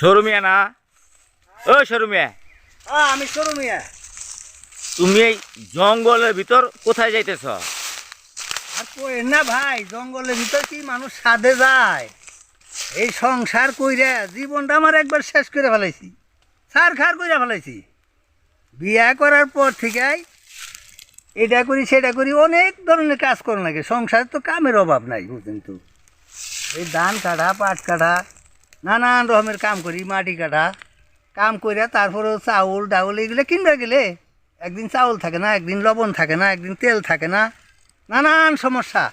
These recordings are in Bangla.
সরুমিয়া না? ও সরুমিয়া। আমি সরু মিয়া তুমি এই জঙ্গলের ভিতর কোথায় যাইতেছ? আর কই না ভাই জঙ্গলের ভিতর কি মানুষ সাধে যায়? এই সংসার কইরা জীবনটা আমার একবার শেষ করে ফেলাইছি। সার খার কইরা ফেলাইছি। বিয়া করার পর থেকেই এটা করি সেটা করি অনেক ধরনের কাজ করা লাগে। সংসারে তো কামের অভাব নাই বুঝলেন তো? এই ধান কাটা পাট কাটা নানান রকমের কাম করি মাটি কাটা কাম কইরা তারপরেও চাউল ডাউল এগুলো কিনবে গেলে একদিন চাউল থাকে না একদিন লবণ থাকে না একদিন তেল থাকে না নানান সমস্যা।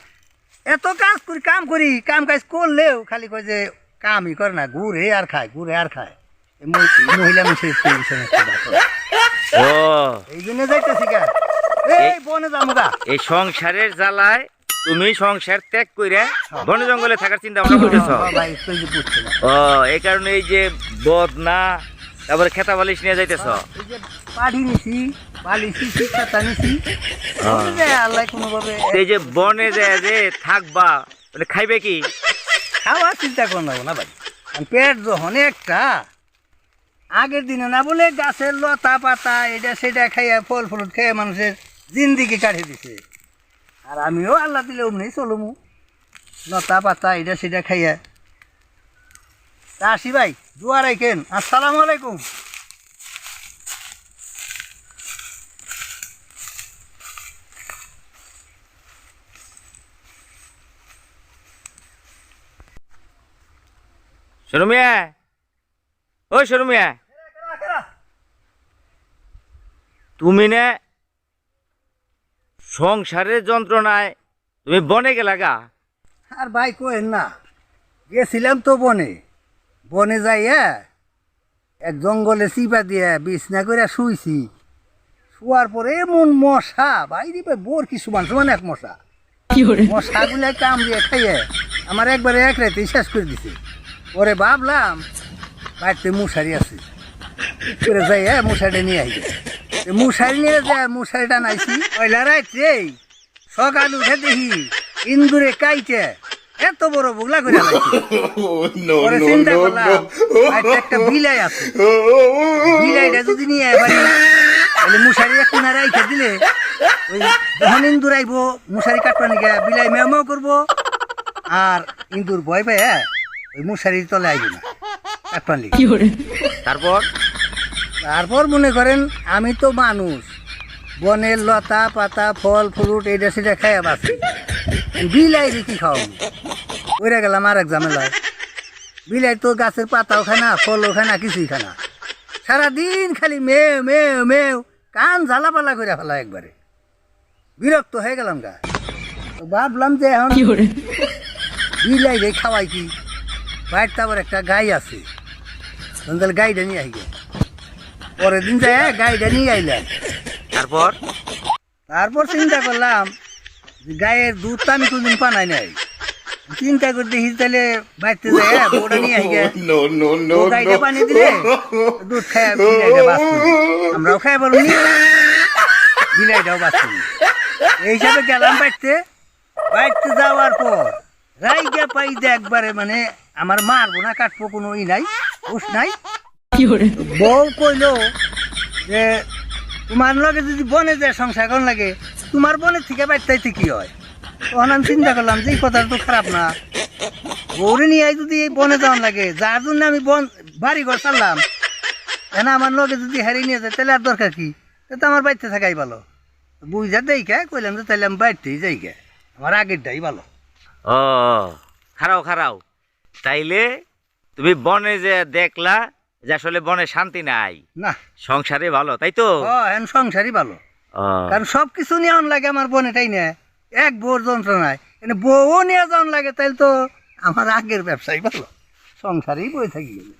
এত কাজ করি কাম করি কাম কাজ করলেও খালি কয় যে কামই করে না ঘুরে আর খায় ঘুরে আর খায়। মহিলা মানুষের এই জন্য যাইতেছি এই বনে যাব গা। এই সংসারের জ্বালায় তুমি সংসার ত্যাগ করে বন জঙ্গলে থাকার চিন্তা ভাবনা করতেছ? হ্যাঁ, ও এই কারণে এই যে বদনা তারপরে খেতা বালিশ নিয়ে যাইতেছ? এই যে পাড়ি নিছি বালিছি শিক্ষাটা নিছি। হ্যাঁ। এই যে বনে যে যে থাকবা মানে খাইবে কি? খাওয়ার চিন্তা করো না ভাই। পেট যখন একটা আগের দিনে না বলে গাছের লতা পাতা এটা সেটা খাইয়া ফল ফ্রুট খেয়ে মানুষের জিন্দিগি কাটিয়ে দিছে। আর আমিও আল্লাহ দিলে অমনি চলমু। লতা পাতা এটা সেটা খাইয়া। তা আসি ভাই দুয়ার আইকেন আসসালামু আলাইকুম। সরুমিয়া ও সরুমিয়া তুমি না সংসারের যন্ত্রণায় তুমি বনে গেলা গা। আর ভাই কোয়েন না গেছিলাম তো বনে। বনে যাইয়া এক জঙ্গলে চিপা দিয়ে বিছনা করে শুইছি। শুয়ার পরে এমন মশা বাইরে ভাই বোর কি সমান সমান এক মশা। মশাগুলা কামড়িয়ে খাইয়ে আমার একবারে এক রাতে শেষ করে দিছে। ওরে ভাবলাম বাড়িতে মশারি আছে। করে যাই হ্যাঁ মশারিটা নিয়ে আইবে তো মশারি নিয়ে যায় মশারিটা নাইছি পয়লা রাত্রে সকাল উঠে দেখি ইন্দুরে কাইটে এত বড় বুগলা করে পরে চিন্তা করলাম একটা বিলাই আছে। বিলাইটা যদি নিয়ে আয় তাহলে মশারি এক কিনা রাইখে দিলে ওই যখন ইন্দুর আইব মশারি কাটবা নিকে বিলাই মেও করব আর ইন্দুর ভয় পায় হ্যাঁ ওই মশারির তলে আইবে না। কাটবা লিগে তারপর তারপর মনে করেন আমি তো মানুষ। বনের লতা পাতা ফল ফ্রুট এটা সেটা খাইয়া বাঁচি। বিলাই কি খাওয়াবো? ওইরা গেলাম আর এক ঝামেলায় বিলাই তো গাছের পাতাও খায় না ফলও খায় না কিছুই খায় না। সারাদিন খালি মেও মেও মেও কান ঝালা পালা করে ফেলা একবারে। বিরক্ত হয়ে গেলাম গা। ভাবলাম যে এখন বিলাই রে খাওয়াই কি? বাড়িতে আবার একটা গাই আছে। গাইটা নিয়ে আই। পরের দিন যায় গাইটা নিয়ে আইলাম। তারপর? তারপর চিন্তা করলাম যে গায়ের দুধ তো আমি কোনদিন পানাই নাই। চিন্তা করে দেখি তাহলে বাড়িতে যায় নিয়ে আই গাইটা পানি দিলে দুধ খায় আমরাও খাই বলুন বিলাইটাও বাঁচত এই হিসাবে গেলাম বাড়িতে বাড়িতে যাওয়ার পর রাইগা পাই একবারে মানে আমার মারবো না কাটবো কোনো ই নাই হুশ নাই। বউ কইলো যে তোমার লগে যদি বনে যায় সংসার কোন লাগে তোমার বনের থেকে বাড়িতে কি হয়? তখন আমি চিন্তা করলাম যে এই কথাটা তো খারাপ না। বউরে নিয়ে যদি এই বনে যাওয়ান লাগে যার জন্য আমি বন বাড়ি ঘর চাললাম এনা আমার লগে যদি হারিয়ে নিয়ে যায় তাহলে আর দরকার কি? তো আমার বাড়িতে থাকাই ভালো। বুঝা দেই কে কইলাম যে তাহলে আমি বাড়িতেই যাই কে আমার আগেরটাই ভালো। ও খারাও খারাও। তাইলে তুমি বনে যে দেখলা যে আসলে বনে শান্তি নাই। না। সংসারে ভালো তাই তো? হ্যাঁ এখন সংসারই ভালো। কারণ সব কিছু নেওয়ান লাগে আমার বনেটাই নেয়। এক বোর যন্ত্রণায় এনে বউও নিয়ে যাওয়ান লাগে তাইলে তো আমার আগের ব্যবসায় ভালো। সংসারেই বই থাকি গেলে